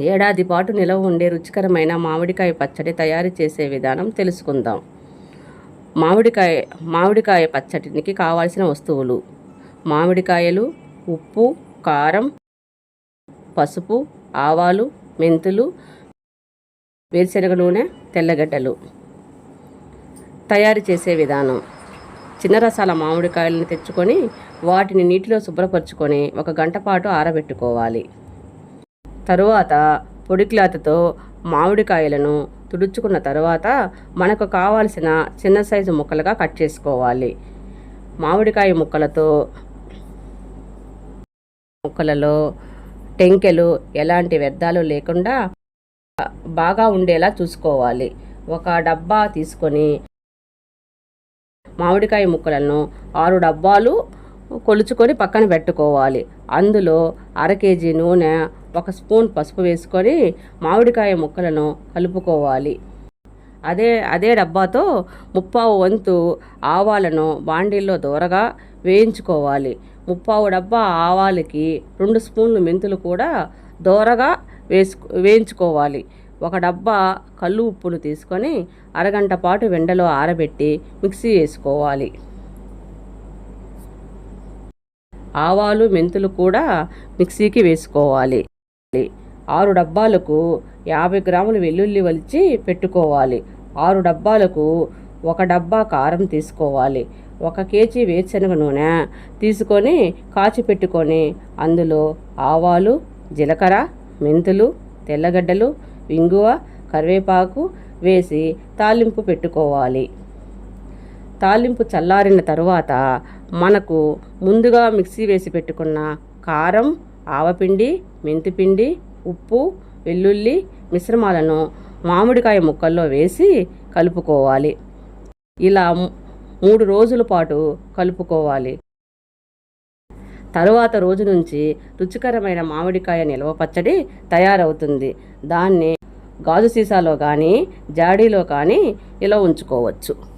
ఏడాది పాటు నిలవ ఉండే రుచికరమైన మామిడికాయ పచ్చడి తయారు చేసే విధానం తెలుసుకుందాం. మామిడికాయ మామిడికాయ పచ్చడికి కావాల్సిన వస్తువులు. మామిడికాయలు ఉప్పు కారం పసుపు ఆవాలు మెంతులు వేరుశనగ నూనె తెల్లగడ్డలు. తయారు చేసే విధానం. చిన్న రసాల మామిడికాయలను తెచ్చుకొని వాటిని నీటిలో శుభ్రపరచుకొని ఒక గంట పాటు ఆరబెట్టుకోవాలి. తరువాత పొడి క్లాత్తో మామిడికాయలను తుడుచుకున్న తర్వాత మనకు కావాల్సిన చిన్న సైజు ముక్కలుగా కట్ చేసుకోవాలి. మామిడికాయ ముక్కలతో ముక్కలలో టెంకెలు ఎలాంటి వ్యర్థాలు లేకుండా బాగా ఉండేలా చూసుకోవాలి. ఒక డబ్బా తీసుకొని మామిడికాయ ముక్కలను ఆరు డబ్బాలు కొలుచుకొని పక్కన పెట్టుకోవాలి. అందులో అర కేజీ నూనె ఒక స్పూన్ పసుపు వేసుకొని మామిడికాయ ముక్కలను కలుపుకోవాలి. అదే అదే డబ్బాతో ముప్పావు వంతు ఆవాలను బాండీల్లో దూరగా వేయించుకోవాలి. ముప్పావు డబ్బా ఆవాలకి రెండు స్పూన్లు మెంతులు కూడా దూరగా వేసు వేయించుకోవాలి. ఒక డబ్బా కళ్ళు ఉప్పును తీసుకొని అరగంట పాటు వెండలో ఆరబెట్టి మిక్సీ వేసుకోవాలి. ఆవాలు మెంతులు కూడా మిక్సీకి వేసుకోవాలి. ఆరు డబ్బాలకు యాభై గ్రాములు వెల్లుల్లి వలిచి పెట్టుకోవాలి. ఆరు డబ్బాలకు ఒక డబ్బా కారం తీసుకోవాలి. ఒక కేజీ వేరుశనగ నూనె తీసుకొని కాచి పెట్టుకొని అందులో ఆవాలు జీలకర్ర మెంతులు తెల్లగడ్డలు ఇంగువ కరివేపాకు వేసి తాలింపు పెట్టుకోవాలి. తాలింపు చల్లారిన తరువాత మనకు ముందుగా మిక్సీ వేసి పెట్టుకున్న కారం ఆవపిండి మెంతిపిండి ఉప్పు వెల్లుల్లి మిశ్రమాలను మామిడికాయ ముక్కల్లో వేసి కలుపుకోవాలి. ఇలా మూడు రోజుల పాటు కలుపుకోవాలి. తరువాత రోజు నుంచి రుచికరమైన మామిడికాయ నిల్వ పచ్చడి తయారవుతుంది. దాన్ని గాజు సీసాలో కానీ జాడీలో కానీ ఇలా ఉంచుకోవచ్చు.